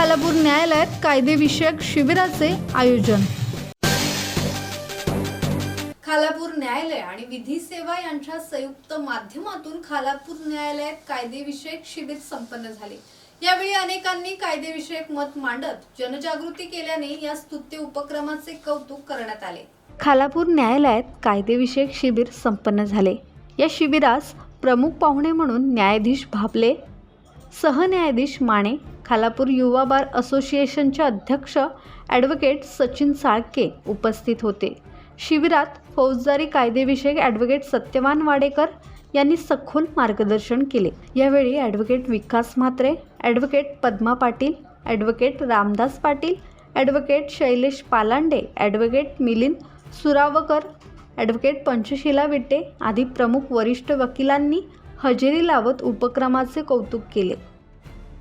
न्यायालयात कायदेविषयक शिबिराचे आयोजन. खालापूर न्यायालय आणि विधी सेवा यांच्या संयुक्त माध्यमातून खालापूर न्यायालयात कायदेविषयक शिबिर संपन्न झाले. यावेळी अनेकांनी कायदेविषयक मत मांडत जनजागृती केल्याने या स्तुत्य उपक्रमाचे कौतुक करण्यात आले. खालापूर न्यायालयात कायदेविषयक शिबिर संपन्न झाले. या शिबिरास प्रमुख पाहुणे म्हणून न्यायाधीश भापले सहन्यायाधीश माने खालापूर युवा बार असोसिएशनचे अध्यक्ष ॲडव्होकेट सचिन साळके उपस्थित होते. शिबिरात फौजदारी कायदेविषयक ॲडव्होकेट सत्यवान वाडेकर यांनी सखोल मार्गदर्शन केले. यावेळी advocate Vikas Mhatre advocate Padma Patil advocate Ramdas Patil advocate Shailesh Palande advocate Milind Suravkar advocate Panchashila Vite आदी प्रमुख वरिष्ठ वकिलांनी हजेरी लावत उपक्रमाचे कौतुक केले.